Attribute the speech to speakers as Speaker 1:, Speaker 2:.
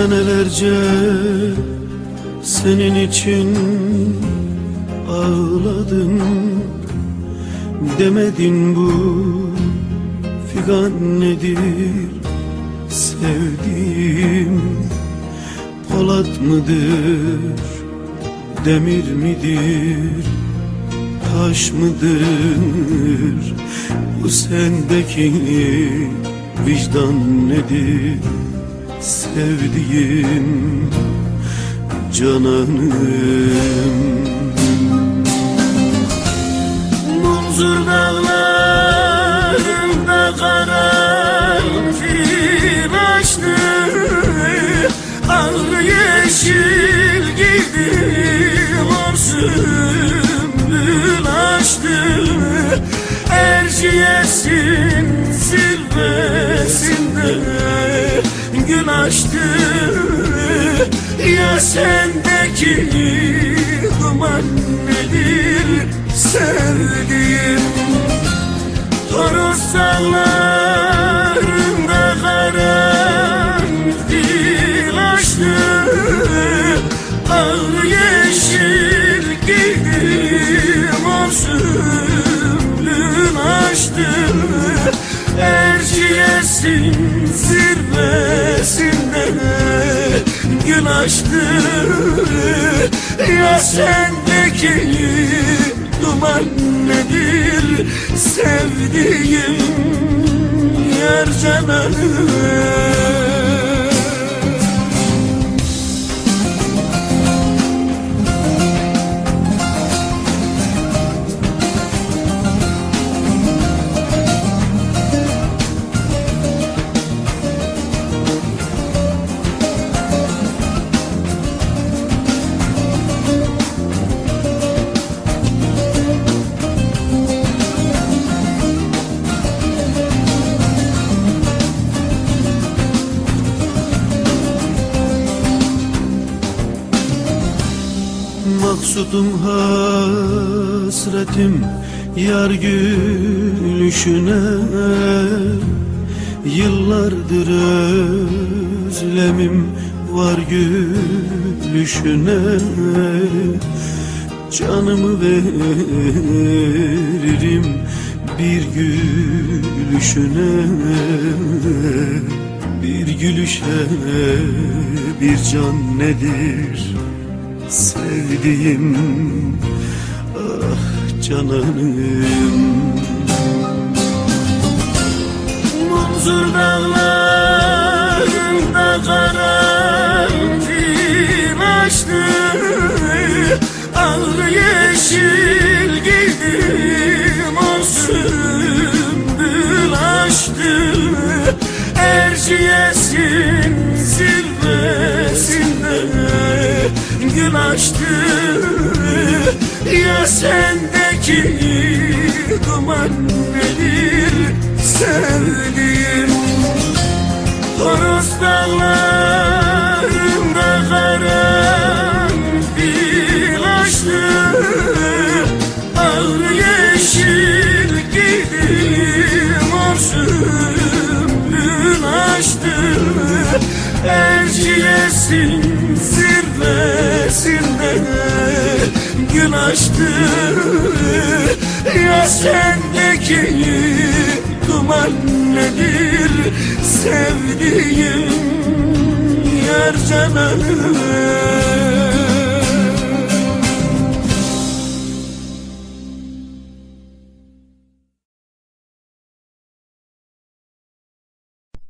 Speaker 1: Senelerce senin için ağladım Demedin bu figan nedir sevdiğim? Polat mıdır demir midir taş mıdır? Bu sendeki vicdan nedir sevdiğim cananım. Munzur dağlarında karanfil açtı. Al yeşil giydi mor sümbül açtı. Erciyes'in açtı Ya sendeki duman nedir? Sevdiğim Toros dağlarında karanfil açtı Al yeşil giydim o sümbülün açtı Erciyes'in zirvesinde gün açtı. Ya sendeki duman nedir? Sevdiğim yar cananım Maksudum hasretim yar gülüşüne. Yıllardır özlemim var gülüşüne. Canımı veririm bir gülüşüne. Bir gülüşe bir can nedir sevdiğim ah cananım. Munzur dağlarında karanfil açtı? Al yeşil giydim o sümbül açtı. Erciyes'in gün açtı. Ya sendeki duman nedir? Sevdiğim Toros dağlarında karanfil açtı Al yeşil o sümbül açtı. Erciyes'in zirvesinde gün açtı. Ya sendeki duman nedir? Sevdiğim yar cananım